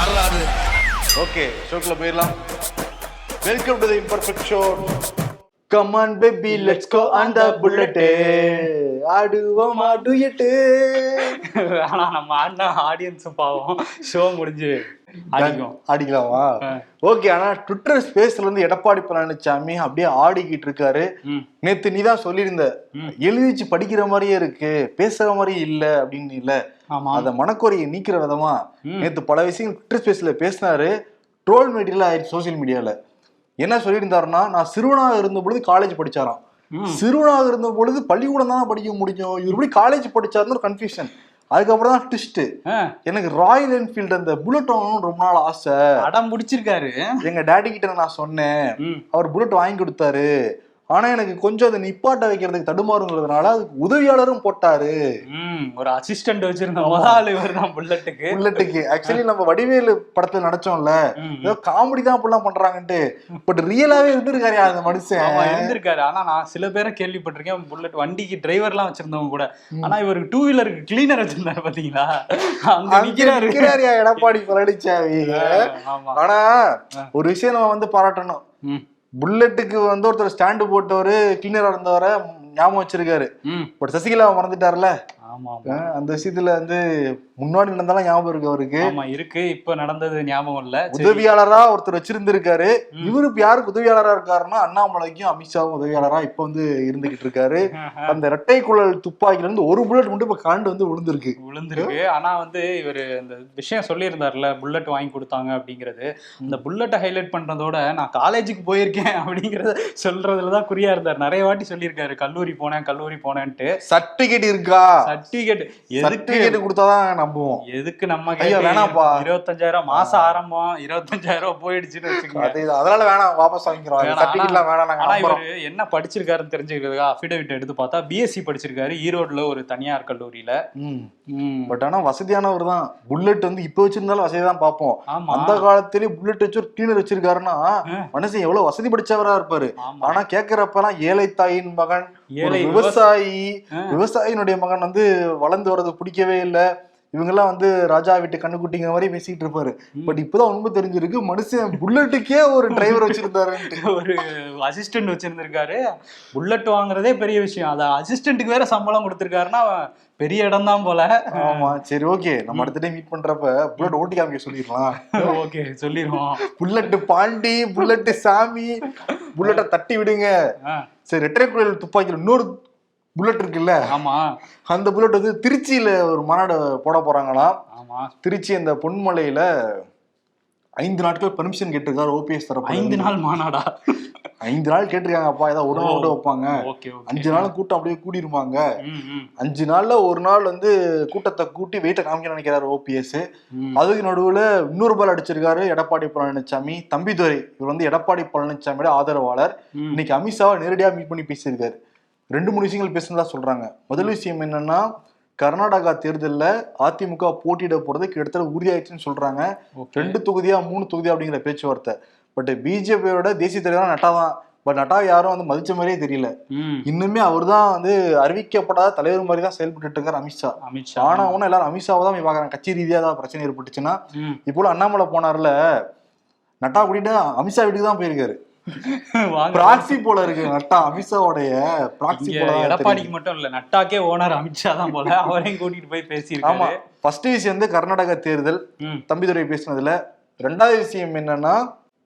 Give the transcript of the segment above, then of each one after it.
வரலாறு ஓகே ஷோக்குள்ள போயிடலாம். Welcome to the imperfect show come on baby let's go on the bullet ஆடுவோம் ஆடுயட்டு ஆனா நம்ம ஆடினா ஆடியன்ஸ் பாவம். ஷோ முடிஞ்சு ஆடிக்கலாமா. ஓகே ஆனா ட்விட்டர் ஸ்பேஸ்ல இருந்து எடப்பாடி பழனிசாமி அப்படியே ஆடிக்கிட்டு இருக்காரு. நேத்து நீ தான் சொல்லியிருந்த. எழுதிச்சு படிக்கிற மாதிரியே இருக்கு. பேசுற மாதிரி இல்ல அப்படின்னு இல்ல. அத மனக்குறையை நீக்கிற விதமா. நேத்து பல விஷயங்கள் ட்விட்டர் ஸ்பேஸ்ல பேசினாரு. ட்ரோல் மெட்டீரியல் ஆயிடுச்சு சோசியல் மீடியால என்ன சொல்லியிருந்தாருன்னா நான் சிறுவனாக இருந்த பொழுது காலேஜ் படிச்சாராம். சிறுவனாக இருந்த பொழுது பள்ளிக்கூடம் தானே படிக்க முடியும்? இவர் எப்படி காலேஜ் படிச்சாருன்னு ஒரு கன்ஃபியூஷன் அதுக்கப்புறம் தான் ட்விஸ்ட் எனக்கு ராயல் என்ஃபீல்டு அந்த புல்லட் வாங்கணும்னு ரொம்ப நாள் ஆசை. அடம் பிடிச்சிருக்காரு. எங்க டேடி கிட்ட நான் சொன்னேன். அவர் புல்லட் வாங்கி கொடுத்தாரு. ஆனா எனக்கு கொஞ்சம் அதை நிப்பாட்ட வைக்கிறதுக்கு தடுமாறுங்கிறதுனால அதுக்கு உதவியாளரும் போட்டாரு. ஒரு அசிஸ்டன்ட் வச்சிருந்த முதல் இவர் தான் புல்லட்டுக்கு. புல்லட்டுக்கு. ஆக்சுவலி நம்ம வடிவேலு படத்துல நடிச்சோம்ல. ஏதோ காமெடி தான் அப்படிலாம் பண்றாங்கன்ட்டு. பட் ரியலாவே இருந்திருக்காரு அந்த மனுஷன்? இருந்திருக்காரு. ஆனா நான் சில பேரை கேள்விப்பட்டிருக்கேன். புல்லட் வண்டிக்கு டிரைவர்லாம் வச்சிருந்தவங்க கூட. ஆனா இவருக்கு டூ வீலருக்கு கிளீனர் வச்சிருந்தாரு பாத்தீங்களா? எடப்பாடி பழனிசாமி ஆனா ஒரு விஷயம் நம்ம வந்து பாராட்டணும். புல்லட்டுக்கு வந்து ஒருத்தர் ஸ்டாண்டு போட்டவரு கிளீனரா இருந்தவரை ஞாபகம் வச்சிருக்காரு. பட் சசிகலா மறந்துட்டார்ல அந்த விஷயத்துல வந்து முன்னாடி நடந்தாலும் ஞாபகம் இருக்கு அவருக்கு. ஆமா இருக்கு. இப்ப நடந்தது ஞாபகம் இல்ல. உதவியாளரா ஒருத்தர் வச்சிருந்திருக்காரு. இவரு யாருக்கு உதவியாளரா இருக்காருன்னா அண்ணாமலைக்கும் அமித்ஷாவும் உதவியாளரா இப்ப வந்து இருந்துகிட்டு இருக்காரு. அந்த இரட்டை குழல் துப்பாக்கில இருந்து ஒரு புல்லட் மட்டும் இப்ப கரண்ட் வந்து விழுந்திருக்கு. விழுந்திருக்கு. ஆனா வந்து இவர் இந்த விஷயம் சொல்லியிருந்தார்ல புல்லட் வாங்கி கொடுத்தாங்க அப்படிங்கிறது. இந்த புல்லட்டை ஹைலைட் பண்றதோட நான் காலேஜுக்கு போயிருக்கேன் அப்படிங்கறத சொல்றதுல தான் குறியா இருந்தார். நிறைய வாட்டி சொல்லியிருக்காரு. கல்லூரி போனேன் கல்லூரி போனேன்ட்டு. சர்டிபிகேட் இருக்கா? சர்டிபிகேட் எதுக்கு சர்டிபிகேட் கொடுத்தாதான் நம்புவோம். எதுக்கு நம்ம ஐயோ, கேட்டு வேணாம்ப்பா. இருபத்தஞ்சாயிரம் மாசம் ஆரம்பம் இருபத்தஞ்சாயிரம் போயிடுச்சுன்னு வச்சுக்கோங்க. அதனால வேணாம் வாபஸ் வாங்கிக்கிறோம். சர்டிபிகேட்லாம் வேணாம் நாங்க இவரு என்ன படிச்சிருக்காருன்னு தெரிஞ்சுக்கிறதுக்கு அஃபிடவிட் எடுத்து பார்த்தா பிஎஸ்சி படிச்சிருக்காரு. ஈரோட்ல ஒரு தனியார் கல்லூரியில. பட் ஆனா வசதியானவர் தான். புல்லட் வந்து இப்ப வச்சிருந்தாலும் வசதி தான் பார்ப்போம். அந்த காலத்திலேயே புல்லட் வச்சு ஒரு கிளீனர் வச்சிருக்காருன்னா. மனுஷன் எவ்வளவு வசதி படிச்சவரா இருப்பாரு. ஆனா கேக்குறப்பெல்லாம் ஏழை தாயின் மகன் ஏழை விவசாயி. விவசாயினுடைய மகன் வந்து வளர்ந்து வர்றது பிடிக்கவே இல்ல. இவங்கெல்லாம் வந்து ராஜா வீட்டு கண்ணுக்குட்டிங்க மாதிரி பேசிட்டு இருப்பாரு. பட் இப்பதான் உண்மை தெரிஞ்சிருக்கு மனுஷன் புல்லட்டுக்கே ஒரு டிரைவர் வச்சிருந்தாருன்ட்டு. ஒரு அசிஸ்டன்ட் வச்சிருந்திருக்காரு. புல்லட் வாங்குறதே பெரிய விஷயம். அத அசிஸ்டன்ட்டுக்கு வேற சம்பளம் கொடுத்திருக்காருன்னா பெரிய இடம் தான் போல. ஆமா சரி ஓகே. நம்ம அடுத்த டைம் மீட் பண்றப்ப புல்லட் ஓட்டி காமிக்க சொல்லிடலாம். ஓகே சொல்லிடுவோம். புல்லட் பாண்டி புல்லட் சாமி புல்லட்டை தட்டி விடுங்க. சரி ரெட்டரை குழல் துப்பாக்கியில் இன்னொரு புல்லட் இருக்குல்ல? ஆமா. அந்த புல்லட் வந்து திருச்சியில ஒரு மாநாடு போட போறாங்களாம். ஆமா. திருச்சி அந்த பொன்மலையில ஐந்து நாட்கள் பெர்மிஷன் கேட்டிருக்காரு ஓபிஎஸ் தரப்பு ஐந்து நாள் மாநாடா? ஐந்து நாள் கேட்டிருக்காங்க அப்பா. ஏதாவது ஒரு நாள் மட்டும் வைப்பாங்க. அஞ்சு நாள் கூட்டம் அப்படியே ம், அஞ்சு நாள்ல ஒரு நாள் வந்து கூட்டத்தை கூட்டி வெயிட்ட காமிக்க நினைக்கிறாரு ஓபிஎஸ். அதுக்கு நடுவுல இன்னொரு பால் அடிச்சிருக்காரு எடப்பாடி பழனிசாமி தம்பிதுரை இவர் வந்து எடப்பாடி பழனிசாமியோட ஆதரவாளர். இன்னைக்கு அமித்ஷாவை நேரடியா மீட் பண்ணி பேசியிருக்காரு. ரெண்டு மூணு விஷயங்கள் பேசுனதா சொல்றாங்க. முதல் விஷயம் என்னன்னா கர்நாடகா தேர்தல்ல அதிமுக போட்டியிட போறது கிட்டத்தட்ட உறுதியாயிடுச்சுன்னு சொல்றாங்க. ரெண்டு தொகுதியா மூணு தொகுதியா அப்படிங்கிற பேச்சுவார்த்தை. பட் பிஜேபியோட தேசிய தலைவரா நட்டா தான் பட் நட்டா யாரும் வந்து மதிச்ச மாதிரியே தெரியல. இன்னுமே அவர் தான் வந்து அறிவிக்கப்படாத தலைவர் மாதிரி தான் செயல்பட்டு இருக்காரு அமித்ஷா. அமித்ஷா. ஆனா ஒன்னும் எல்லாரும் அமித்ஷாவை தான் பாக்குறாங்க கட்சி ரீதியா ஏதாவது பிரச்சனை ஏற்பட்டுச்சுன்னா. இப்போ அண்ணாமலை போனார்ல நட்டா கூட்டிட்டு அமித்ஷா வீட்டுக்கு தான் போயிருக்காரு. பிராக்சி போல இருக்கு நட்டா அமித்ஷாவுடைய பிராக்சி போல. எடப்பாடிக்கு மட்டும் இல்ல நட்டாக்கே ஓனர் அமித்ஷா தான் போல அவரையும் கூட்டிட்டு போய் ஆமா பேசியிருக்காரு ஃபர்ஸ்ட் விஷயம் வந்து கர்நாடக தேர்தல். தம்பிதுரை பேசினதுல ரெண்டாவது விஷயம் என்னன்னா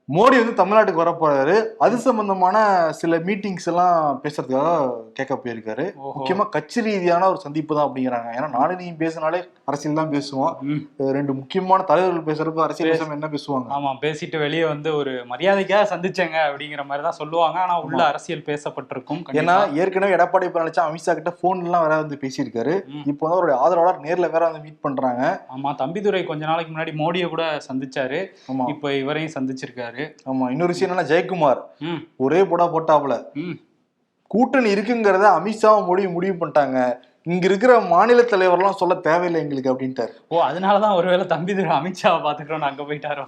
மோடி வந்து தமிழ்நாட்டுக்கு வர போறாரு. அது சம்பந்தமான சில மீட்டிங்ஸ் எல்லாம் பேசுறதுக்காக கேட்க போயிருக்காரு. முக்கியமா கட்சி ரீதியான ஒரு சந்திப்பு தான் அப்படிங்கிறாங்க. ஏன்னா நானும் நீ பேசினாலே அரசியல் தான் பேசுவோம். ரெண்டு முக்கியமான தலைவர்கள் பேசுறப்ப அரசியல் பேசாம என்ன பேசுவாங்க? ஆமா பேசிட்டு வெளியே வந்து ஒரு மரியாதைக்காக சந்திச்சேங்க அப்படிங்கிற மாதிரி தான் சொல்லுவாங்க. ஆனா உள்ள அரசியல் பேசப்பட்டிருக்கும். ஏன்னா. ஏற்கனவே எடப்பாடி பழனிசாமி அமித்ஷா கிட்ட போன் எல்லாம் வேற வந்து பேசியிருக்காரு. இப்போ வந்து அவருடைய ஆதரவாளர் நேர்ல வேற வந்து மீட் பண்றாங்க. ஆமா தம்பிதுரை கொஞ்ச நாளைக்கு முன்னாடி மோடியை கூட சந்திச்சாரு. இப்ப இவரையும் சந்திச்சிருக்காரு. ஆமா இன்னொரு விஷயம் என்னன்னா ஜெயக்குமார். ஒரே போடா போட்டாப்புல. கூட்டணி இருக்குங்கிறத அமித்ஷாவும் மோடி முடிவு பண்ணிட்டாங்க. இங்க இருக்கிற மாநில தலைவர்லாம் சொல்ல தேவையில்லை எங்களுக்கு அப்படின்ட்டாரு. ஓ அதனாலதான் ஒருவேளை தம்பிதுரை அமித்ஷாவை பாத்துக்கிறோம்னு அங்க போயிட்டாரோ?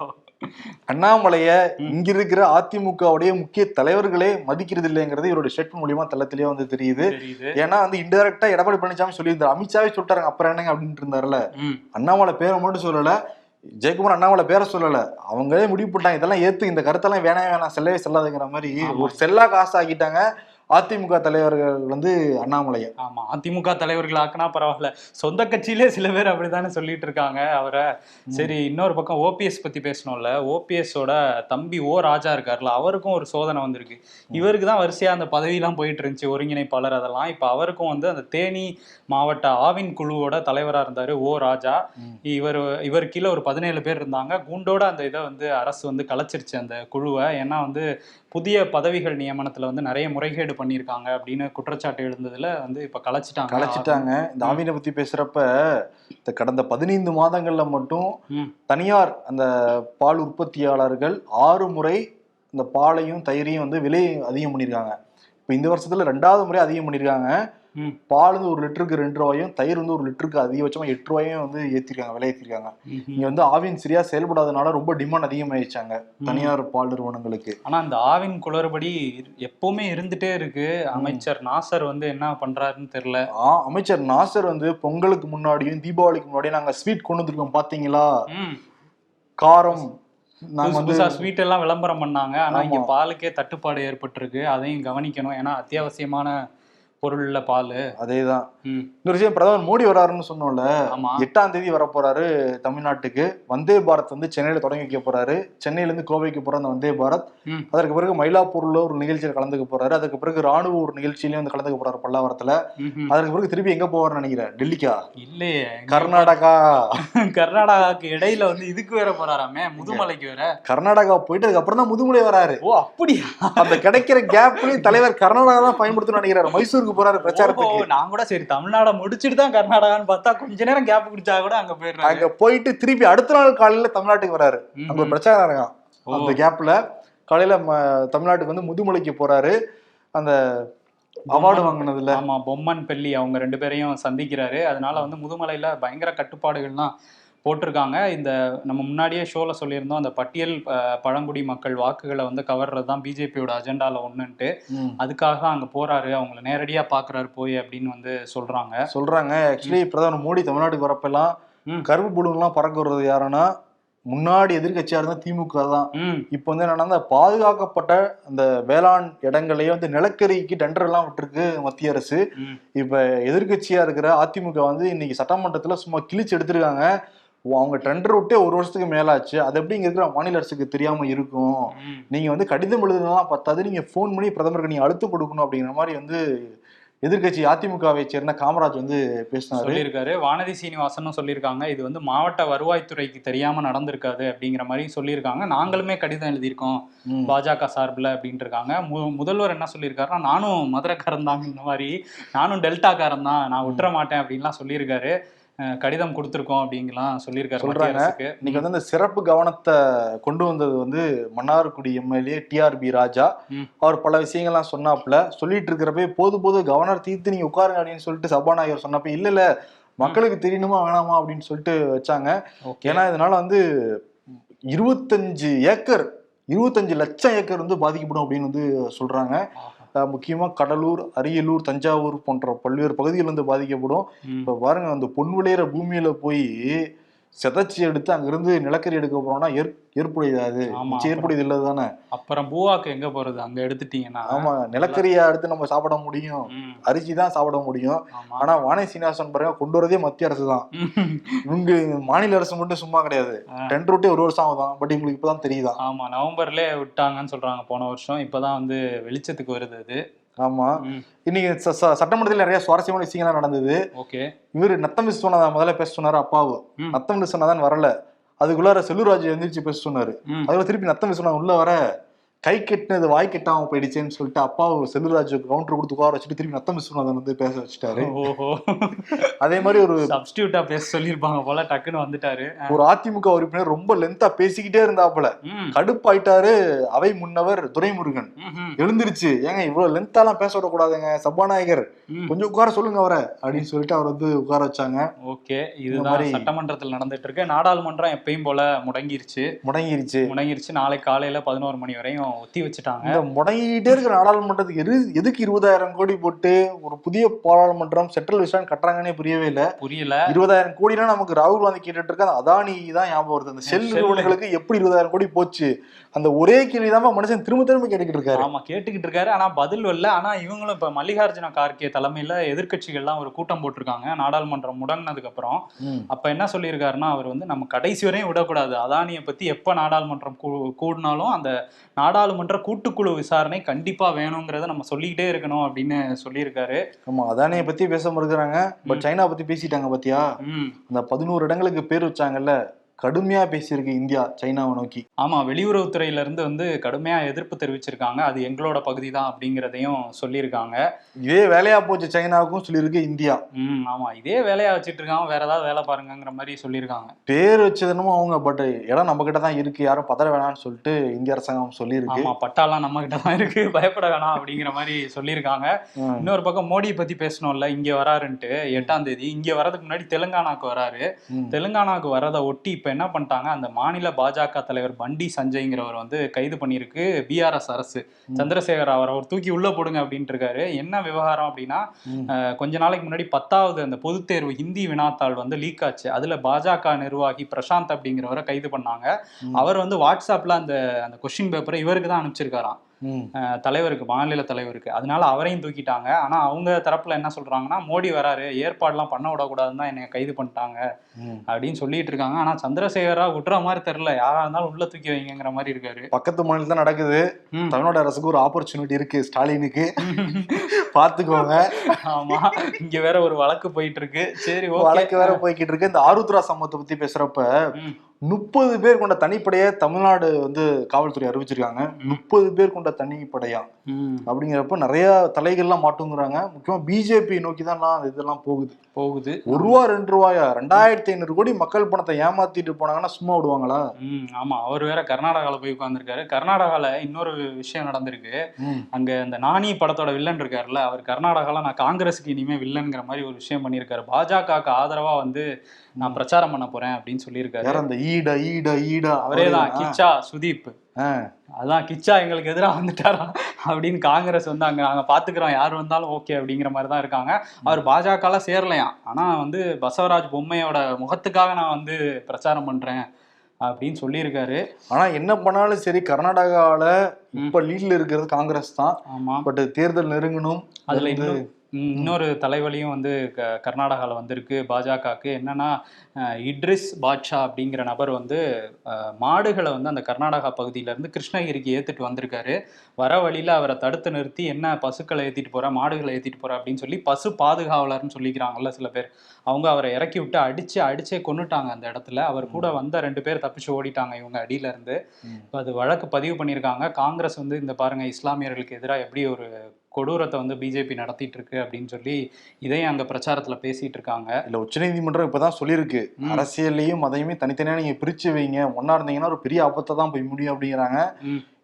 அண்ணாமலைய இங்க இருக்கிற அதிமுகவுடைய முக்கிய தலைவர்களே மதிக்கிறது இல்லைங்கிறது இவருடைய ஸ்டேட்மெண்ட் மூலியமா தள்ளத்திலேயே வந்து தெரியுது. ஏன்னா வந்து இன்டெரக்டா எடப்பாடி பழனிசாமி சொல்லியிருந்தாரு. அமித்ஷாவே சொல்லிட்டாருங்க அப்புறம் என்னங்க அப்படின்ட்டு இருந்தாருல அண்ணாமலை பேரை மட்டும் சொல்லல ஜெயக்குமார் அண்ணாமலை பேரை சொல்லல. அவங்களே முடிவு பண்ணிட்டாங்க. இதெல்லாம் ஏத்து இந்த கருத்தெல்லாம் வேணாம் வேணாம். செல்லவே செல்லாதுங்கிற மாதிரி. ஒரு செல்லா காசு ஆக்கிட்டாங்க அதிமுக தலைவர்கள் வந்து அண்ணாமலையை. ஆமா அதிமுக தலைவர்கள் ஆக்குனா பரவாயில்ல. சொந்த கட்சியிலே சில பேர் அப்படித்தானே சொல்லிட்டு இருக்காங்க அவரை. சரி இன்னொரு பக்கம் ஓபிஎஸ் பத்தி பேசணும்ல. ஓபிஎஸோட தம்பி ஓ ராஜா இருக்கார்ல அவருக்கும் ஒரு சோதனை வந்திருக்கு. இவருக்கு தான் வரிசையா அந்த பதவியெல்லாம் போயிட்டு இருந்துச்சு ஒருங்கிணைப்பாளர் அதெல்லாம். இப்ப அவருக்கும் வந்து அந்த தேனி மாவட்ட ஆவின் குழுவோட தலைவரா இருந்தாரு ஓ ராஜா. இவர் இவர் கீழே ஒரு பதினேழு பேர் இருந்தாங்க. குண்டோட அந்த இதை வந்து அரசு வந்து கலைச்சிருச்சு அந்த குழுவை. ஏன்னா வந்து புதிய பதவிகள் நியமனத்துல வந்து நிறைய முறைகேடு பண்ணியிருக்காங்க அப்படின்னு குற்றச்சாட்டு எழுந்ததுல வந்து இப்ப கலைச்சிட்டாங்க கலைச்சிட்டாங்க இந்த ஆவினை பத்தி பேசுறப்ப இந்த கடந்த பதினைந்து மாதங்கள்ல மட்டும். தனியார் அந்த பால் உற்பத்தியாளர்கள் ஆறு முறை இந்த பாலையும் தயிரையும் வந்து விலை அதிகம் பண்ணியிருக்காங்க இப்போ இந்த வருஷத்துல ரெண்டாவது முறை அதிகம் பண்ணியிருக்காங்க. பால் வந்து ஒரு லிட்டருக்கு ரெண்டு ரூபாயும் தயிர் வந்து ஒரு லிட்டருக்கு அதிகபட்சமா எட்டு ரூபாயும் வந்து ஏத்திருக்காங்க விலை ஏத்திருக்காங்க. ம்ஹும். இங்க வந்து ஆவின் சரியா செயல்படாதனால ரொம்ப டிமாண்ட் அதிகமாயிடுச்சாங்க தனியார் பால் நிறுவனங்களுக்கு. ஆனா அந்த ஆவின் குளறுபடி எப்பவுமே இருந்துட்டே இருக்கு. அமைச்சர் நாசர் வந்து என்ன பண்றாருன்னு தெரியல. ஆ, அமைச்சர் நாசர் வந்து பொங்கலுக்கு முன்னாடியும் தீபாவளிக்கு முன்னாடியும் நாங்க ஸ்வீட் கொண்டு வந்திருக்கோம் பாத்தீங்களா. காரம் புதுசு ஸ்வீட் எல்லாம் விளம்பரம் பண்ணாங்க. ஆனா இங்க. பாலுக்கே தட்டுப்பாடு ஏற்பட்டிருக்கு. அதையும் கவனிக்கணும். ஏன்னா அத்தியாவசியமான பொருள்ல பால். அதேதான். இன்னொரு விஷயம் பிரதமர் மோடி வராருன்னு சொன்னோம்ல எட்டாம் தேதி வர போறாரு தமிழ்நாட்டுக்கு. வந்தே பாரத் வந்து சென்னையில தொடங்கி வைக்க போறாரு. சென்னையில இருந்து கோவைக்கு போற அந்த வந்தே பாரத். அதற்கு பிறகு மயிலாப்பூர்ல ஒரு நிகழ்ச்சியில கலந்துக்க போறாரு. அதுக்கு பிறகு ராணுவ ஒரு நிகழ்ச்சியிலயும் வந்து கலந்துக்க போறாரு பல்லாவரத்துல. அதற்கு பிறகு திருப்பி எங்க போவார்னு நினைக்கிறேன்? டெல்லிக்கா? இல்லையே. கர்நாடகா. கர்நாடகாக்கு இடையில வந்து இதுக்கு வேற போறாராமே? முதுமலைக்கு வேற? கர்நாடகா போயிட்டு அதுக்கப்புறம் தான் முதுமலை வராரு. ஓ அப்படியா? அந்த கிடைக்கிற கேப்லயும் தலைவர் கர்நாடகா தான் பயன்படுத்தணும்னு நினைக்கிறாரு. மைசூருக்கு போறாரு பிரச்சாரத்துக்கு. நான் கூட சரி தமிழ்நாட முடிச்சிட்டு தான் கர்நாடகான்னு பார்த்தா கொஞ்ச நேரம் கேப் குடிச்சா கூட அங்க போயிடுறாங்க அங்க போயிட்டு திருப்பி அடுத்த நாள் காலையில தமிழ்நாட்டுக்கு வராரு. அங்க பிரச்சாரம் இருக்கான். அந்த கேப்ல காலையில தமிழ்நாட்டுக்கு வந்து முதுமலைக்கு போறாரு. அந்த அவார்டு வாங்கினதுல. ஆமா பொம்மன் பெல்லி அவங்க ரெண்டு பேரையும் சந்திக்கிறாரு. அதனால வந்து முதுமலையில பயங்கர கட்டுப்பாடுகள்லாம் போட்டிருக்காங்க. இந்த நம்ம முன்னாடியே ஷோல சொல்லியிருந்தோம் அந்த பட்டியல் பழங்குடி மக்கள் வாக்குகளை வந்து கவர்றது தான் பிஜேபியோட அஜெண்டால ஒண்ணுன்ட்டு. ம். அதுக்காக தான் அங்க போறாரு. அவங்கள நேரடியா பாக்குறாரு போய் அப்படின்னு வந்து சொல்றாங்க. சொல்றாங்க. ஆக்சுவலி பிரதமர் மோடி தமிழ்நாட்டுக்கு வரப்பெல்லாம். கருப்பு புலுங்கெல்லாம் பறக்க யாருன்னா முன்னாடி எதிர்க்கட்சியா இருந்தா திமுக தான். இப்போ வந்து என்னன்னா அந்த பாதுகாக்கப்பட்ட அந்த வேளாண் இடங்களையே வந்து நிலக்கரிக்கு டெண்டர் எல்லாம் விட்டுருக்கு மத்திய அரசு. இப்ப எதிர்க்கட்சியா இருக்கிற அதிமுக வந்து இன்னைக்கு சட்டமன்றத்துல சும்மா கிழிச்சு எடுத்திருக்காங்க. அவங்க டெண்டர் விட்டே ஒரு வருஷத்துக்கு மேலாச்சு. அது எப்படி இங்க இருக்கிற மாநில அரசுக்கு தெரியாம இருக்கும்? நீங்க வந்து கடிதம் எழுதுனலாம் பத்தாது. நீங்க ஃபோன் பண்ணி பிரதமருக்கு நீங்க அழுத்தம் கொடுக்கணும் அப்படிங்கிற மாதிரி வந்து எதிர்க்கட்சி அதிமுகவை சேர்ந்த காமராஜ் வந்து பேசினாரு. சொல்லியிருக்காரு. வானதி சீனிவாசனும் சொல்லியிருக்காங்க. இது வந்து மாவட்ட வருவாய்த்துறைக்கு தெரியாம நடந்திருக்காது அப்படிங்கிற மாதிரி சொல்லியிருக்காங்க. நாங்களுமே கடிதம் எழுதியிருக்கோம். பாஜக சார்பில் அப்படின்ட்டு இருக்காங்க மு முதல்வர் என்ன சொல்லியிருக்காருன்னா நானும் மதுரைக்காரன் தான் இந்த மாதிரி நானும் டெல்டாக்காரன் தான் நான் விட்டுற மாட்டேன் அப்படின்லாம் சொல்லியிருக்காரு. கடிதம் கொடுத்துருக்கோம் அப்படிங்கலாம் சொல்லியிருக்காரு சொல்றாங்க. இன்னைக்கு வந்து அந்த சிறப்பு கவனத்தை கொண்டு வந்தது வந்து மன்னார்குடி எம்எல்ஏ டிஆர்பி ராஜா. அவர் பல விஷயங்கள்லாம் சொன்னாப்புல. சொல்லிட்டு இருக்கிறப்ப போது போது கவர்னர் தீர்த்து நீங்க உட்காருங்க அப்படின்னு சொல்லிட்டு சபாநாயகர் சொன்னப்ப இல்ல இல்ல மக்களுக்கு தெரியணுமா வேணாமா? அப்படின்னு சொல்லிட்டு வச்சாங்க. ஏன்னா இதனால வந்து இருபத்தஞ்சு ஏக்கர் இருபத்தஞ்சு லட்சம் ஏக்கர் வந்து பாதிக்கப்படும் அப்படின்னு வந்து சொல்றாங்க. அஹ் முக்கியமா கடலூர் அரியலூர் தஞ்சாவூர் போன்ற பல்வேறு பகுதிகள் வந்து பாதிக்கப்படும். இப்ப பாருங்க அந்த பொன் விளையிற பூமியில போய் செதைச்சி எடுத்து அங்கிருந்து நிலக்கரி எடுக்க போறோம்னா ஏற் ஏற்புடையது ஆமா. நிச்சயம் ஏற்புடையது இல்லை தானே அப்புறம் பூவாக்கு எங்க போறது? அங்க எடுத்துட்டீங்கன்னா. ஆமா நிலக்கரியை எடுத்து நம்ம சாப்பிட முடியும். அரிசி தான் சாப்பிட முடியும். ஆனா வானி சீனிவாசன் பாருங்க கொண்டு வரதே மத்திய அரசு தான். இவங்க மாநில அரசு மட்டும் சும்மா கிடையாது. ஆ. டெண்டர் விட்டே ஒரு வருஷம் ஆகுதான். பட் இவங்களுக்கு இப்பதான் தெரியுதான் ஆமா நவம்பர்லயே விட்டாங்கன்னு சொல்றாங்க. போன வருஷம். இப்பதான் வந்து வெளிச்சத்துக்கு வருது அது. ஆமா. இன்னைக்கு சட்டமன்றத்தில் நிறைய சுவாரஸ்யமான விஷயங்கள்லாம் நடந்தது. ஓகே. இவரு நத்தம் சொன்னதா முதல்ல பேச சொன்னாரு அப்பாவு. நத்தம் சொன்னதான் வரல. அதுக்குள்ளார செல்லூராஜ் எந்திரிச்சு பேச சொன்னாரு. அதுல திருப்பி நத்தம் சொன்னா உள்ள வர கை கெட்டினது வாய் கெட்டாம போயிடுச்சேன்னு சொல்லிட்டு அப்பா செல்லுராஜ் கவுண்டர் கொடுத்து உட்கார வச்சுட்டு திருப்பி நத்தம் விஸ்வநாதன் வந்து பேச வச்சுட்டாரு. ஓஹோ. அதே மாதிரி ஒரு சப்ஸ்டியூட்டா பேச சொல்லியிருப்பாங்க போல டக்குன்னு வந்துட்டாரு. ஒரு அதிமுக உறுப்பினர் ரொம்ப லென்த்தா பேசிக்கிட்டே இருந்தாப்புல. ம், கடுப்பாயிட்டாரு அவை முன்னவர் துரைமுருகன். எழுந்திருச்சு ஏங்க இவ்வளவு லென்த்தாலாம் பேச விடக்கூடாதுங்க சபாநாயகர். கொஞ்சம் உட்கார சொல்லுங்க அவரை அப்படின்னு சொல்லிட்டு அவர் வந்து உட்கார வச்சாங்க. ஓகே இதுதான் மாதிரி- சட்டமன்றத்தில் நடந்துட்டு இருக்கு நாடாளுமன்றம் எப்பயும் போல முடங்கிருச்சு. முடங்கிருச்சு. முடங்கிருச்சு. நாளை காலையில பதினோரு மணி வரையும் ஒத்தி வச்சுட்டாங்க. இந்த முடங்கிட்டே இருக்கிற நாடாளுமன்றத்துக்கு எது எதுக்கு இருபதாயிரம் கோடி போட்டு ஒரு புதிய பாராளுமன்றம் சென்ட்ரல் விசாரணை கட்டுறாங்கன்னே புரியவே இல்லை. புரியல. இருபதாயிரம் கோடினா நமக்கு ராகுல் காந்தி கேட்டுட்டு இருக்க அந்த அதானி தான் ஞாபகம் வருது. அந்த செல். நிறுவனங்களுக்கு எப்படி இருபதாயிரம் கோடி போச்சு? அந்த ஒரே கேள்வி மனுஷன் திரும்ப திரும்ப கேட்டுக்கிட்டு இருக்காரு. ஆமா கேட்டுக்கிட்டு இருக்காரு. ஆனா பதில் வரல. ஆனா இவங்களும் இப்ப மல்லிகார்ஜுன கார்கே தலைமையில எதிர்க்கட்சிகள்லாம் ஒரு கூட்டம் போட்டிருக்காங்க. நாடாளுமன்றம் முடங்கினதுக்கு அப்புறம். அப்ப என்ன சொல்லியிருக்காருன்னா அவர் வந்து நம்ம கடைசி வரையும் விடக்கூடாது. அதானியை பத்தி எப்ப நாடாளுமன்றம் கூடினாலும் அந்த நாடாளுமன்ற கூட்டுக்குழு விசாரணை கண்டிப்பா வேணுங்கிறத நம்ம சொல்லிக்கிட்டே இருக்கணும் அப்படின்னு சொல்லியிருக்காரு. ஆமா அதானியை பத்தி பேச மறுக்கிறாங்க. பட் சைனா பத்தி பேசிட்டாங்க பாத்தியா? அந்த பதினோரு இடங்களுக்கு பேர் வச்சாங்கல்ல. கடுமையா பேசியிருக்கு இந்தியா சைனாவை நோக்கி. ஆமா வெளியுறவுத்துறையில இருந்து வந்து கடுமையா எதிர்ப்பு தெரிவிச்சிருக்காங்க. அது எங்களோட பகுதி தான் அப்படிங்கிறதையும் சொல்லியிருக்காங்க. இதே வேலையா போச்சு சைனாவுக்கும் சொல்லியிருக்கு இந்தியா. ம் ஆமா. இதே வேலையா வச்சிட்டு இருக்காங்க. வேற ஏதாவது வேலை பாருங்கங்கிற மாதிரி சொல்லியிருக்காங்க. பேர் வச்சதுனும் அவங்க பட் இடம் நம்ம கிட்ட தான் இருக்கு. யாரும் பதற வேணாம்னு சொல்லிட்டு இந்திய அரசாங்கம் சொல்லியிருக்கு. ஆமா பட்டாலாம் நம்ம கிட்ட தான் இருக்கு. பயப்பட வேணாம் அப்படிங்கிற மாதிரி சொல்லியிருக்காங்க. இன்னொரு பக்கம் மோடியை பத்தி பேசணும்ல. இங்க வராருன்ட்டு எட்டாம் தேதி. இங்க வரதுக்கு முன்னாடி தெலுங்கானாக்கு வராரு. தெலுங்கானாக்கு வரதை ஒட்டி இப்ப என்ன பண்ணிட்டாங்க? அந்த மாநில பாஜக தலைவர் பண்டி சஞ்சய்ங்கிறவர் வந்து கைது பண்ணியிருக்கு பிஆர்எஸ் அரசு. சந்திரசேகர் அவர் அவர் தூக்கி உள்ள போடுங்க அப்படின்ட்டு இருக்காரு. என்ன விவகாரம் அப்படின்னா கொஞ்ச நாளைக்கு முன்னாடி பத்தாவது அந்த பொதுத் தேர்வு ஹிந்தி வினாத்தாள் வந்து லீக் ஆச்சு. அதுல பாஜக நிர்வாகி பிரசாந்த் அப்படிங்கிறவரை கைது பண்ணாங்க. அவர் வந்து வாட்ஸ்அப்ல அந்த அந்த கொஸ்டின் பேப்பரை இவருக்கு தான் அனுப்பிச்சிருக்காராம். தலைவருக்கு மாநில தலைவருக்கு. அதனால அவரையும் தூக்கிட்டாங்க. ஆனா அவங்க தரப்புல என்ன சொல்றாங்கன்னா மோடி வராரு. ஏற்பாடுலாம் பண்ண விடக்கூடாதுன்னு தான் என்னை கைது பண்ணிட்டாங்க. அப்படின்னு சொல்லிட்டு இருக்காங்க. ஆனா சந்திரசேகரா விட்டுற மாதிரி தெரியல. யாரா இருந்தாலும் உள்ள தூக்கி வைங்கிற மாதிரி இருக்காரு. பக்கத்து மாநிலம் தான் நடக்குது. தமிழ்நாடு அரசுக்கு ஒரு ஆப்பர்ச்சுனிட்டி இருக்கு. ஸ்டாலினுக்கு. பாத்துக்கோங்க. ஆமா. இங்க வேற ஒரு வழக்கு போயிட்டு இருக்கு. சரி வழக்கு வேற போய்கிட்டு இருக்கு. இந்த ஆருத்ரா சம்பவத்தை பத்தி பேசுறப்ப. முப்பது பேர் கொண்ட தனிப்படையை தமிழ்நாடு வந்து காவல்துறை அறிவிச்சிருக்காங்க. முப்பது பேர் கொண்ட தனிப்படையா? அப்படிங்கிறப்ப நிறைய தலைகள்லாம் மாட்டுங்கிறாங்க. முக்கியமா பிஜேபி நோக்கி தான் அந்த இதெல்லாம் போகுது. போகுது. ஒரு ரூபா ரெண்டு ரூபாயா? ரெண்டாயிரத்தி ஐநூறு கோடி மக்கள் பணத்தை ஏமாத்திட்டு போனாங்கன்னா சும்மா விடுவாங்களா? ஆமா. அவர் வேற கர்நாடகால போய் உட்கார்ந்திருக்காரு. கர்நாடகால இன்னொரு விஷயம் நடந்திருக்கு. அங்க இந்த நானி படத்தோட வில்லன் இருக்காருல்ல அவர் கர்நாடகால நான் காங்கிரஸுக்கு இனிமே வில்லன்ங்கிற மாதிரி ஒரு விஷயம் பண்ணியிருக்காரு. பாஜகவுக்கு ஆதரவா வந்து நான் பிரச்சாரம் பண்ண போறேன் அப்படின்னு சொல்லியிருக்காரு. யார் அந்த ஈடா ஈடா ஈடா? அவரே தான். கிச்சா சுதீப். அதான் கிச்சா எங்களுக்கு எதிராக வந்துட்டாரா அப்படின்னு காங்கிரஸ் வந்து அங்க நாங்க பாத்துக்கிறோம். யார் வந்தாலும் ஓகே அப்படிங்கிற மாதிரி தான் இருக்காங்க. அவர் பாஜகல சேரலையாம். ஆனா வந்து பசவராஜ் பொம்மையோட முகத்துக்காக நான் வந்து பிரச்சாரம் பண்றேன் அப்படின்னு சொல்லியிருக்காரு. ஆனா என்ன பண்ணாலும் சரி கர்நாடகாவில இப்ப லீட்ல இருக்கிறது காங்கிரஸ் தான். ஆமா. பட் தேர்தல் நெருங்கணும். அதுல இன்னும் இன்னொரு தலைவலியும் வந்து க- கர்நாடகால வந்திருக்கு. பாஜகவுக்கு என்னன்னா இட்ரிஸ் பாட்ஷா அப்படிங்கிற நபர் வந்து மாடுகளை வந்து அந்த கர்நாடகா பகுதியில இருந்து கிருஷ்ணகிரிக்கு ஏத்திட்டு வந்திருக்காரு. வர வழியில அவரை தடுத்து நிறுத்தி என்ன பசுக்களை ஏத்திட்டு போற மாடுகளை ஏத்திட்டு போற அப்படின்னு சொல்லி பசு பாதுகாவலர்னு சொல்லிக்கிறாங்கல்ல சில பேர். அவங்க அவரை இறக்கி விட்டு அடிச்சு அடிச்சே கொன்னுட்டாங்க அந்த இடத்துல. அவர் கூட வந்த ரெண்டு பேர் தப்பிச்சு ஓடிட்டாங்க இவங்க அடியில இருந்து. ம். இப்ப அது வழக்கு பதிவு பண்ணியிருக்காங்க காங்கிரஸ் வந்து இந்த பாருங்க இஸ்லாமியர்களுக்கு எதிராக எப்படி ஒரு கொடூரத்தை வந்து பிஜேபி நடத்திட்டு இருக்கு அப்படின்னு சொல்லி இதையும் அங்க பிரச்சாரத்துல பேசிட்டு இருக்காங்க இல்ல உச்சநீதிமன்றம் இப்பதான் சொல்லியிருக்கு. அரசியல்லையும் அதையுமே தனித்தனியா நீங்க பிரிச்சு வைங்க ஒன்னா இருந்தீங்கன்னா ஒரு பெரிய ஆபத்தை தான் போய் முடியும் அப்படிங்கிறாங்க.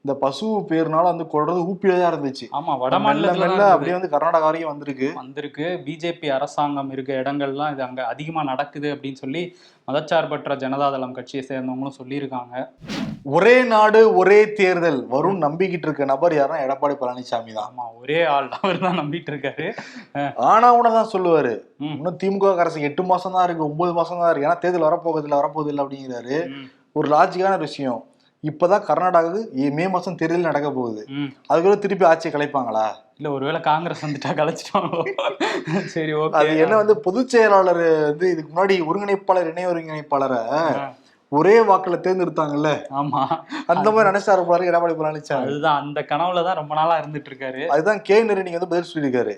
இந்த பசு பேர்னால வந்து கொள்றது ஊப்பியில தான் இருந்துச்சு. ஆமா வட மாநிலத்துல அப்படியே வந்து கர்நாடகா வரைக்கும் வந்திருக்கு. வந்திருக்கு. பிஜேபி அரசாங்கம் இருக்க இடங்கள்லாம் இது அங்க அதிகமா நடக்குது அப்படின்னு சொல்லி மதச்சார்பற்ற ஜனதாதளம் கட்சியை சேர்ந்தவங்களும் சொல்லியிருக்காங்க. ஒரே நாடு ஒரே தேர்தல். வரும் நம்பிக்கிட்டு இருக்க நபர் யாருன்னா எடப்பாடி பழனிசாமி தான். ஆமா ஒரே ஆள் அவர் தான் நம்பிட்டு இருக்காரு ஆனா தான் சொல்லுவாரு. இன்னும் திமுக அரசு எட்டு மாசம் தான் இருக்கு ஒன்பது மாசம் தான் இருக்கு. ஏன்னா தேர்தல் வரப்போகுது இல்ல வரப்போகுது இல்ல அப்படிங்கிறாரு. ஒரு லாஜிக்கான விஷயம். இப்பதான் கர்நாடகாவுக்கு மே மாசம் தேர்தல் நடக்க போகுது. அதுக்குள்ள திருப்பி ஆட்சியை கலைப்பாங்களா? இல்ல ஒருவேளை காங்கிரஸ் வந்துட்டா கலைச்சிட்டாங்களோ சரி அது ஓகே என்ன வந்து பொதுச் செயலாளர் வந்து இதுக்கு முன்னாடி ஒருங்கிணைப்பாளர் இணை ஒருங்கிணைப்பாளரை ஒரே வாக்குல தேர்ந்தெடுத்தாங்கல்ல? ஆமா. அந்த மாதிரி நினைச்சாரு பாரு எடப்பாடி பழனிசாமி அதுதான் அந்த கனவுல தான் ரொம்ப நாளா இருந்துட்டு இருக்காரு அதுதான் கே நீங்க வந்து பதில் சொல்லியிருக்காரு.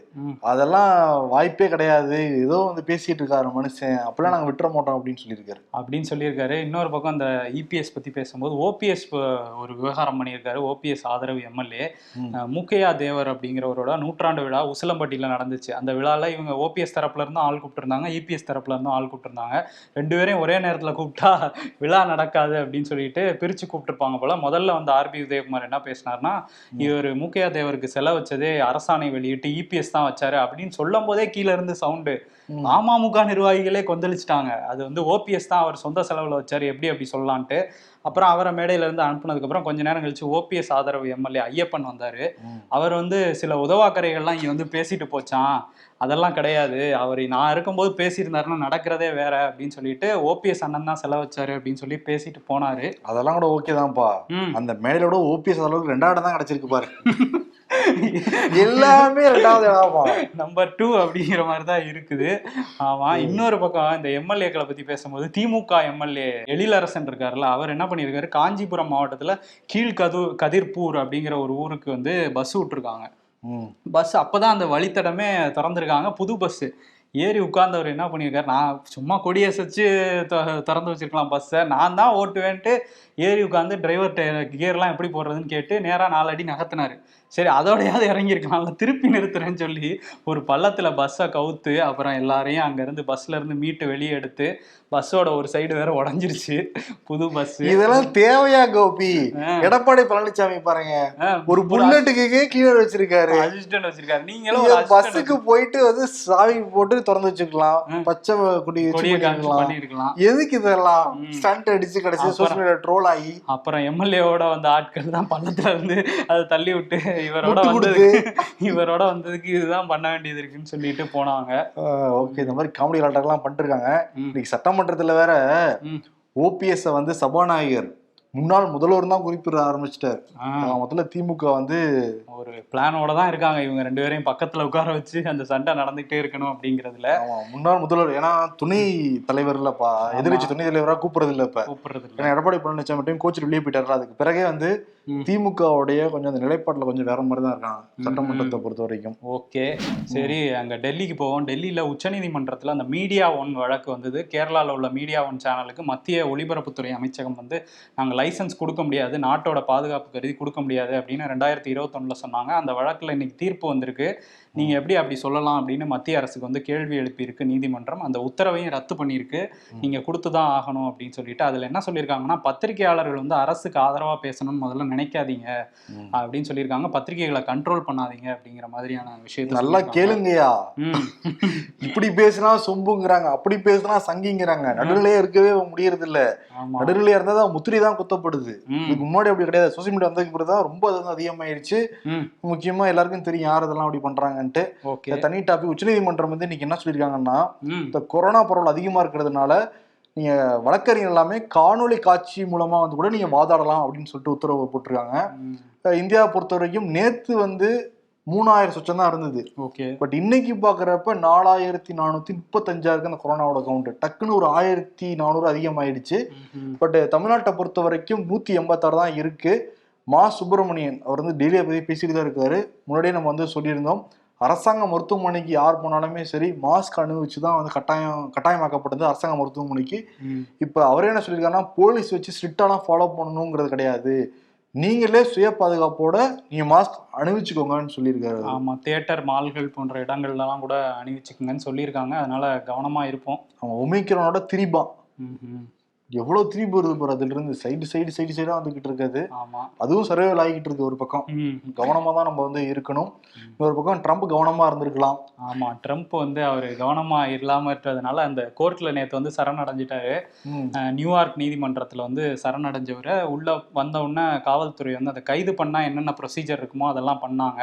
அதெல்லாம் வாய்ப்பே கிடையாது. ஏதோ வந்து பேசிட்டு இருக்காரு மனுஷன். அப்படிலாம் நாங்க விட்டுற மாட்டோம் அப்படின்னு சொல்லியிருக்காரு. அப்படின்னு சொல்லியிருக்காரு. இன்னொரு பக்கம் அந்த இபிஎஸ் பத்தி பேசும்போது ஓபிஎஸ் ஒரு விவகாரம் பண்ணியிருக்காரு. ஓபிஎஸ் ஆதரவு எம்எல்ஏ. முக்கையா தேவர் அப்படிங்கிறவரோட நூற்றாண்டு விழா உசிலம்பட்டியில நடந்துச்சு. அந்த விழால இவங்க ஓபிஎஸ் தரப்புல இருந்தும் ஆள் கூப்பிட்டுருந்தாங்க. இபிஎஸ் தரப்புல இருந்தும் ஆள் கூப்பிட்டுருந்தாங்க. ரெண்டு பேரையும் ஒரே நேரத்துல கூப்பிட்டா விழா நடக்காது அப்படின்னு சொல்லிட்டு பிரிச்சு கூப்பிட்டுருப்பாங்க போல. முதல்ல வந்து ஆர்பி உதயகுமார் என்ன பேசினார்னா இவர் முக்கையா தேவருக்கு செலவு வச்சதே அரசாணை வெளியிட்டு இபிஎஸ் தான் வச்சாரு அப்படின்னு சொல்லும் போதே கீழ இருந்து சவுண்டு. அமமுக நிர்வாகிகளே கொந்தளிச்சிட்டாங்க. அது வந்து ஓபிஎஸ் தான் அவர் சொந்த செலவுல வச்சாரு எப்படி அப்படி சொல்லலான்ட்டு. அப்புறம் அவரை மேடையில இருந்து அனுப்புனதுக்கு அப்புறம் கொஞ்ச நேரம் கழிச்சு ஓபிஎஸ் ஆதரவு எம்எல்ஏ ஐயப்பன் வந்தாரு. அவர் வந்து சில உதவாக்கரைகள்லாம் இங்க வந்து பேசிட்டு போச்சான் அதெல்லாம் கிடையாது. அவர் நான் இருக்கும்போது பேசியிருந்தாருன்னா நடக்கிறதே வேற அப்படின்னு சொல்லிட்டு ஓபிஎஸ் அண்ணன் தான் செலவு வச்சாரு அப்படின்னு சொல்லி பேசிட்டு போனாரு. அதெல்லாம் கூட ஓகே தான்ப்பா. அந்த மேடையோட ஓபிஎஸ் அளவுக்கு ரெண்டாவது தான் கிடைச்சிருக்கு பாரு. எல்லாமே ரெண்டாவது இடம்ப்பா நம்பர் டூ அப்படிங்கிற மாதிரி தான் இருக்குது. ஆமா இன்னொரு பக்கம் இந்த எம்எல்ஏக்களை பத்தி பேசும்போது திமுக எம்எல்ஏ எழிலரசன் இருக்காருல்ல அவர் என்ன பண்ணியிருக்காரு? காஞ்சிபுரம் மாவட்டத்துல கீழ்கது கதிர்பூர் அப்படிங்கிற ஒரு ஊருக்கு வந்து பஸ் விட்டுருக்காங்க. பஸ் அப்பதான் அந்த வழித்தடமே திறந்திருக்காங்க. புது பஸ் ஏறி உட்கார்ந்தவர் என்ன பண்ணியிருக்காரு? நான் சும்மா கொடியை வச்சு திறந்து வச்சிருக்கலாம் பஸ்ஸை நான் தான் ஓட்டுவேன்ட்டு ஏறி உட்காந்து டிரைவர் கியர்லாம் எப்படி போடுறதுன்னு கேட்டு நேராக நாலு அடி நகர்த்தினாரு. சரி அதோடையாவது இறங்கியிருக்கலாம்ல திருப்பி நிறுத்துறேன்னு சொல்லி ஒரு பள்ளத்துல பஸ்ஸை கவுத்து அப்புறம் எல்லாரையும் அங்கேருந்து பஸ்ல இருந்து மீட்டு வெளியே எடுத்து பஸ்ஸோட ஒரு சைடு வேற உடஞ்சிருச்சு. புது பஸ் இதெல்லாம் தேவையா கோபி? எடப்பாடி பழனிசாமி பாருங்க. ஒரு புல்லட்டுக்கு கீழே வச்சிருக்காரு. அசிஸ்டன்ட் வச்சிருக்காரு. நீங்களும் பஸ்ஸுக்கு போயிட்டு வந்து சாவி போட்டு திறந்து வச்சுக்கலாம். பச்சை கொடி பண்ணிருக்கலாம். எதுக்கு இதெல்லாம். ஸ்டண்ட் அடிச்சு கடைசி அப்புறம். சோசியல் மீடியா ட்ரோல் ஆகி அப்புறம் எம்எல்ஏவோட வந்த ஆட்கள் தான் பள்ளத்துல இருந்து அதை தள்ளி விட்டு இவரோட வந்ததுக்கு இவரோட வந்ததுக்கு இதுதான் பண்ண வேண்டியது இருக்குன்னு சொல்லிட்டு போனாங்க ஓகே இந்த மாதிரி காமெடி விளையாட்டுலாம் பண்ணிட்டு இருக்காங்க. இன்னைக்கு சட்டமன்றத்துல வேற. ஓபிஎஸ் வந்து சபாநாயகர். முன்னாள் முதல்வர் தான் குறிப்பிட ஆரம்பிச்சிட்டார். முதல்ல திமுக வந்து ஒரு பிளானோட தான் இருக்காங்க இவங்க ரெண்டு பேரையும் பக்கத்துல உட்கார வச்சு அந்த சண்டை நடந்துகிட்டே இருக்கணும் அப்படிங்கறதுல. முன்னாள் முதல்வர் ஏன்னா துணை தலைவர் இல்லப்பா எதிர்கட்சி துணை தலைவரா கூப்பிடுறது இல்ல இப்ப. கூப்பிடுறது இல்ல எடப்பாடி பழனிசாமி மட்டும் கோச்சு வெளியே போயிட்டாரு அதுக்கு பிறகே வந்து. திமுகவுடைய கொஞ்சம் அந்த நிலைப்பாட்டுல கொஞ்சம் வேற மாதிரி தான் இருக்காங்க சட்டமன்றத்தை பொறுத்த வரைக்கும். ஓகே சரி அங்க டெல்லிக்கு போவோம். டெல்லியில உச்சநீதிமன்றத்துல அந்த மீடியா ஒன் வழக்கு வந்தது. கேரளால உள்ள மீடியா ஒன் சேனலுக்கு மத்திய ஒலிபரப்புத்துறை அமைச்சகம் வந்து நாங்க லைசன்ஸ் கொடுக்க முடியாது நாட்டோட பாதுகாப்பு கருதி கொடுக்க முடியாது அப்படின்னு ரெண்டாயிரத்தி இருபத்தொன்னுல சொன்னாங்க. அந்த வழக்குல இன்னைக்கு தீர்ப்பு வந்திருக்கு. நீங்க எப்படி அப்படி சொல்லலாம் அப்படின்னு மத்திய அரசுக்கு வந்து கேள்வி எழுப்பியிருக்கு நீதிமன்றம். அந்த உத்தரவையும் ரத்து பண்ணியிருக்கு. நீங்க கொடுத்துதான் ஆகணும் அப்படின்னு சொல்லிட்டு அதுல என்ன சொல்லியிருக்காங்கன்னா பத்திரிகையாளர்கள் வந்து அரசுக்கு ஆதரவா பேசணும்னு முதல்ல நினைக்காதீங்க. அப்படின்னு சொல்லியிருக்காங்க. பத்திரிகைகளை கண்ட்ரோல் பண்ணாதீங்க அப்படிங்கிற மாதிரியான விஷயத்தை நல்லா ம். இப்படி பேசினா சொம்புங்கிறாங்க அப்படி பேசினா சங்கிங்கிறாங்க. நடுநிலையா இருக்கவே முடியறது இல்ல நடுநிலையா இருந்தா தான் முத்திரை தான் குத்தப்படுது. இதுக்கு முன்னாடி அப்படி கிடையாது. சோசியல் மீடியா வந்ததுக்கு பிறகு தான் ரொம்ப அது வந்து அதிகமாயிருச்சு. முக்கியமா எல்லாருக்கும் தெரியும் யார் இதெல்லாம் அப்படி பண்றாங்கன்ட்டு இந்த தனி டாபிக் உச்சநீதிமன்றம் வந்து இன்னைக்கு என்ன சொல்லியிருக்காங்கன்னா. இந்த கொரோனா பரவல் அதிகமா இருக்கிறதுனால நீங்க வழக்கறிஞர் எல்லாமே காணொளி காட்சி மூலமா வந்து கூட நீங்க வாதாடலாம் அப்படின்னு சொல்லிட்டு உத்தரவு போட்டிருக்காங்க. இந்தியாவை பொறுத்த வரைக்கும் நேத்து வந்து மூணாயிரம் சொச்சம் தான் இருந்தது. ஓகே. பட் இன்னைக்கு பாக்குறப்ப நாலாயிரத்தி நானூத்தி முப்பத்தஞ்சா இருக்கு அந்த கொரோனாவோட கவுண்ட் டக்குன்னு ஒரு ஆயிரத்தி நானூறு அதிகமாயிடுச்சு. பட் தமிழ்நாட்டை பொறுத்த வரைக்கும் நூத்தி எண்பத்தாறு தான் இருக்கு. மா சுப்பிரமணியன் அவர் வந்து டெல்லியை பத்தி பேசிட்டு தான் இருக்காரு. முன்னாடியே நம்ம வந்து சொல்லியிருந்தோம். அரசாங்க மருத்துவமனைக்கு யார் போனாலுமே சரி மாஸ்க் அணிவிச்சு தான் வந்து கட்டாயம் கட்டாயமாக்கப்பட்டது அரசாங்க மருத்துவமனைக்கு. இப்போ அவரே என்ன சொல்லியிருக்காருன்னா போலீஸ் வச்சு ஸ்ட்ரிக்டாலாம் ஃபாலோ பண்ணணுங்கிறது கிடையாது. நீங்களே சுய பாதுகாப்போட நீங்க மாஸ்க் அணிவிச்சுக்கோங்கன்னு சொல்லியிருக்காரு ஆமா தியேட்டர் மால்கள் போன்ற இடங்கள்லாம் கூட அணிவிச்சுக்குங்கன்னு சொல்லியிருக்காங்க. அதனால கவனமா இருப்போம். அவன் ஒமிக்ரானோட திரிபா. ம்ஹும். எவ்வளவு திரிபு வருது பாரு அதுல இருந்து சைடு சைடு சைடு சைடா வந்துகிட்டு இருக்காது. அதுவும் சர்வைவல் ஆகிட்டு இருக்கு ஒரு பக்கம். ம். கவனமா தான் நம்ம வந்து இருக்கணும். இன்னொரு பக்கம் ட்ரம்ப் கவனமா இருந்திருக்கலாம். ஆமா ட்ரம்ப் வந்து அவர் கவனமா இல்லாம இருக்கிறதுனால அந்த கோர்ட்ல நேத்து வந்து சரணடைஞ்சிட்டாரு. நியூயார்க் நீதிமன்றத்துல வந்து சரணடைஞ்சவரை. உள்ள வந்த உடனே காவல்துறை வந்து அதை கைது பண்ணா என்னென்ன ப்ரொசீஜர் இருக்குமோ அதெல்லாம் பண்ணாங்க.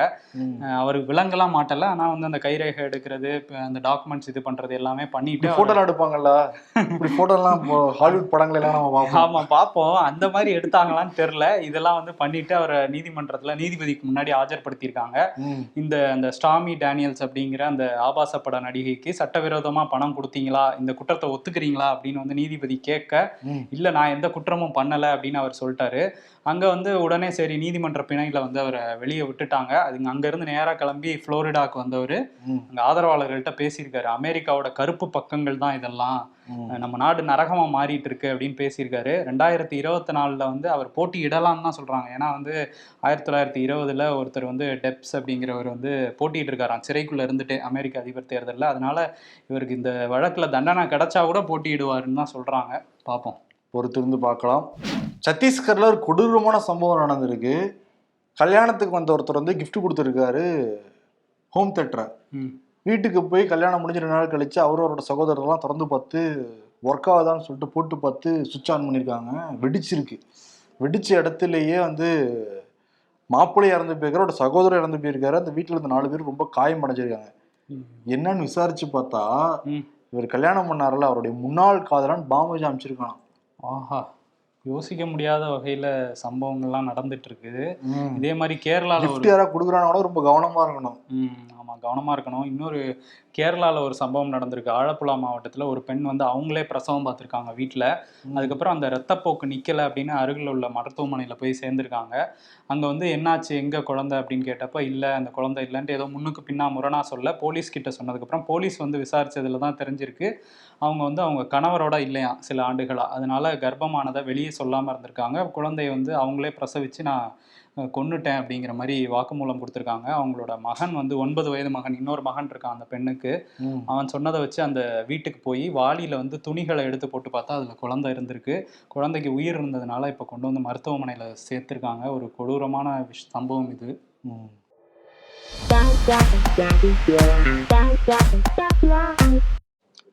அவருக்கு விலங்கெல்லாம் மாட்டல. ஆனா வந்து அந்த கைரேகை எடுக்கிறது அந்த டாக்குமெண்ட்ஸ் இது பண்றது எல்லாமே பண்ணிட்டு எல்லாம் எடுப்பாங்கல்ல? இப்படி இப்போ ஹாலிவுட் படங்கள் எல்லாம் நம்ம பார்ப்போம். ஆமா பாப்போம் அந்த மாதிரி எடுத்தாங்களான்னு தெரியல. இதெல்லாம் வந்து பண்ணிட்டு அவரை நீதிமன்றத்துல நீதிபதிக்கு முன்னாடி ஆஜர்படுத்தியிருக்காங்க. இந்த அந்த ஸ்டாமி டேனியல்ஸ் அப்படிங்கிற அந்த ஆபாச பட நடிகைக்கு சட்டவிரோதமா பணம் கொடுத்தீங்களா? இந்த குற்றத்தை ஒத்துக்கிறீங்களா? அப்படின்னு வந்து நீதிபதி கேட்க. இல்ல நான் எந்த குற்றமும் பண்ணல அப்படின்னு அவர் சொல்லிட்டாரு. அங்க வந்து உடனே சரி நீதிமன்ற பிணையில வந்து அவரை வெளியே விட்டுட்டாங்க. அதுங்க அங்க இருந்து நேரா கிளம்பி புளோரிடாக்கு வந்தவர். அங்க ஆதரவாளர்கள்ட்ட பேசியிருக்காரு. அமெரிக்காவோட கருப்பு பக்கங்கள் தான் இதெல்லாம். நம்ம நாடு நரகமா மாறிட்டு இருக்கு அப்படின்னு பேசியிருக்காரு. ரெண்டாயிரத்தி இருபத்தி நாலுல வந்து அவர் போட்டி இடலாம்னு தான் சொல்றாங்க. ஏன்னா வந்து ஆயிரத்தி தொள்ளாயிரத்தி இருபதுல ஒருத்தர் வந்து டெப்ஸ் அப்படிங்கிறவர் வந்து போட்டிட்டு இருக்காராம். சிறைக்குள்ள இருந்துட்டு அமெரிக்க அதிபர் தேர்தலில். அதனால இவருக்கு இந்த வழக்குல தண்டனை கிடைச்சா கூட போட்டியிடுவாருன்னு தான் சொல்றாங்க. பார்ப்போம் பொறுத்திருந்து பார்க்கலாம். சத்தீஸ்கர்ல ஒரு கொடூரமான சம்பவம் நடந்திருக்கு. கல்யாணத்துக்கு வந்த ஒருத்தர் வந்து gift கொடுத்துருக்காரு ஹோம் தேட்டரை வீட்டுக்கு போய் கல்யாணம் முடிஞ்ச ரெண்டு நாள் கழிச்சு அவரோட சகோதரர்லாம் திறந்து பார்த்து ஒர்க் ஆகுதான்னு சொல்லிட்டு போட்டு பார்த்து சுவிட்ச் ஆன் பண்ணியிருக்காங்க. வெடிச்சிருக்கு. வெடிச்ச இடத்துலயே வந்து மாப்பிள்ளை இறந்து போயிருக்காரு அவரோட சகோதரர் இறந்து போயிருக்காரு. அந்த வீட்டுல இருந்த நாலு பேர் ரொம்ப காயம் அடைஞ்சிருக்காங்க. என்னன்னு விசாரிச்சு பார்த்தா. இவர் கல்யாணம் பண்ணாருல அவருடைய முன்னாள் காதலன் பாம்பேஜ் அமைச்சிருக்கான் ஆஹா யோசிக்க முடியாத வகையில சம்பவங்கள்லாம் நடந்துட்டு இருக்குது இதே மாதிரி கேரளால ஒரு கிஃப்ட் யாராவது கொடுக்குறானா கூட ரொம்ப கவனமா இருக்கணும். ஆமா கவனமா இருக்கணும். இன்னொரு கேரளால ஒரு சம்பவம் நடந்திருக்கு. ஆலப்புழா மாவட்டத்துல ஒரு பெண் வந்து அவங்களே பிரசவம் பார்த்திருக்காங்க வீட்ல. அதுக்கப்புறம் அந்த ரத்தப்போக்கு நிக்கல அப்படின்னு அருகில் உள்ள மருத்துவமனையில போய் சேர்ந்திருக்காங்க. அங்க வந்து என்னாச்சு? எங்க குழந்தை? அப்படின்னு கேட்டப்ப இல்ல அந்த குழந்தை இல்லைன்ட்டு ஏதோ முன்னுக்கு பின்னா முரணா சொல்ல. போலீஸ் கிட்ட சொன்னதுக்கப்புறம் போலீஸ் வந்து விசாரிச்சதுல தான் தெரிஞ்சிருக்கு. அவங்க வந்து அவங்க கணவரோட இல்லையா? சில ஆண்டுகளா. அதனால கர்ப்பமானதை வெளியே சொல்லாம இருந்திருக்காங்க. குழந்தைய வந்து அவங்களே பிரசவிச்சு நான் அஹ், கொன்னுட்டேன் அப்படிங்கிற மாதிரி வாக்குமூலம் கொடுத்துருக்காங்க. அவங்களோட மகன் வந்து ஒன்பது வயது மகன். இன்னொரு மகன் இருக்கான் அந்த பெண்ணுக்கு. ம். அவன் சொன்னதை வச்சு அந்த வீட்டுக்கு போய் வாளியில வந்து துணிகளை எடுத்து போட்டு பார்த்தா அதுல குழந்தை இருந்திருக்கு. குழந்தைக்கு உயிர் இருந்ததுனால இப்போ கொண்டு வந்து மருத்துவமனையில சேர்த்திருக்காங்க. ஒரு கொடூரமான சம்பவம் இது.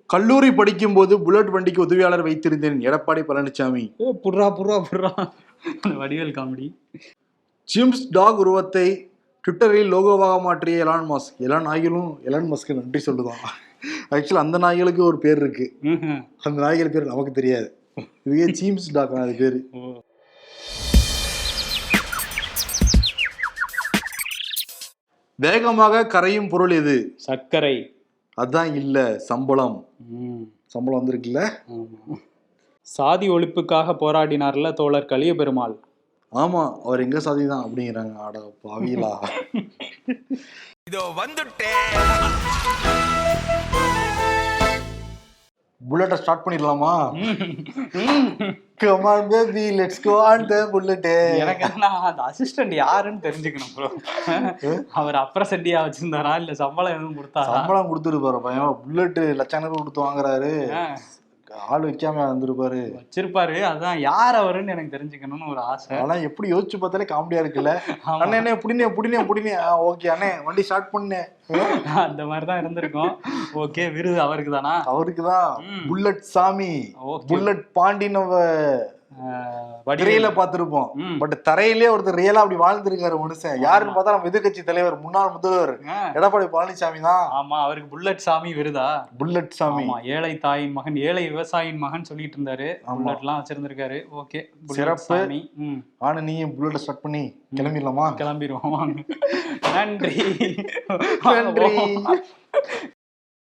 கல்லூரி படிக்கும்போது புல்லட் வண்டிக்கு உதவியாளர் வைத்திருந்தேன். எடப்பாடி பழனிசாமி புர்ரா புர்ரா புர்ரா வடிவேல் காமெடி. ஜிம்ஸ் டாக் உருவத்தை ட்விட்டரில் லோகோவாக மாற்றிய எலான் மாஸ்க். எல்லா நாய்களும் எலான் மாஸ்க்கு நன்றி சொல்லுதான். ஆக்சுவலி அந்த நாய்களுக்கு ஒரு பேர் இருக்கு. அந்த நாய்கள் பேர் நமக்கு தெரியாது. இதுவே ஜீம்ஸ் டாக் அது பேரு. வேகமாக கரையும் பொருள் எது? சர்க்கரை. அதான் இல்ல சம்பளம். சம்பளம் வந்திருக்குல்ல. சாதி ஒழிப்புக்காக போராடினார்ல தோழர் கலிய பெருமாள் ஆமா அவர் எங்க சாதி தான் அப்படிங்கிறாங்க. ஆட பாவிலா இதோ வந்துட்டேன் புல்லட்டை ஸ்டார்ட் பண்ணிடலாமா? Come on baby let's go on the bullet எனக்கு என்ன அந்த அசிஸ்டன்ட் யாருன்னு தெரிஞ்சுக்கணும் ப்ரோ அவர் அப்புறம் செட்டியா வச்சிருந்தாரா? இல்ல சம்பளம் எதுவும் கொடுத்தாரா? சம்பளம் கொடுத்துருப்பாரு பையன். புல்லட் லட்சக்கணக்கு கொடுத்து வாங்குறாரு. ஆள் வைக்காம வந்திருப்பாரு வச்சிருப்பாரு. அதான் யார் அவருன்னு எனக்கு தெரிஞ்சுக்கணும்னு ஒரு ஆசை. ஆனா எப்படி யோசிச்சு பார்த்தாலே காமெடியா இருக்குல்ல. அண்ணே அண்ணே புடினே புடினே புடினே. ஓகே அண்ணே வண்டி ஸ்டார்ட் பண்ணு. அந்த மாதிரிதான் இருந்திருக்கும். ஓகே விருது அவருக்கு தானா அவருக்கு தான். புல்லட் சாமி. புல்லட் பாண்டி நம்ம வடிவேல. பார்த்திருப்போம். பட் தரையிலே ஒருத்தர் ரியலா அப்படி வாழ்ந்திருக்காரு மனுஷன். யாருன்னு பார்த்தா நம்ம எதிர்க்கட்சி தலைவர் முன்னாள் முதல்வர் எடப்பாடி பழனிசாமி தான். ஆமா அவருக்கு புல்லட் சாமி விருதா? புல்லட் சாமி. ஏழை தாயின் மகன் ஏழை விவசாயியின் மகன் சொல்லிட்டு இருந்தாரு. ஆமா. புல்லட்லாம் வச்சிருந்திருக்காரு. ஓகே சிறப்பு. ஆனா நீயும் புல்லட் ஸ்டார்ட் பண்ணி கிளம்பிடலாமா? கிளம்பிடுவோம். நன்றி. நன்றி.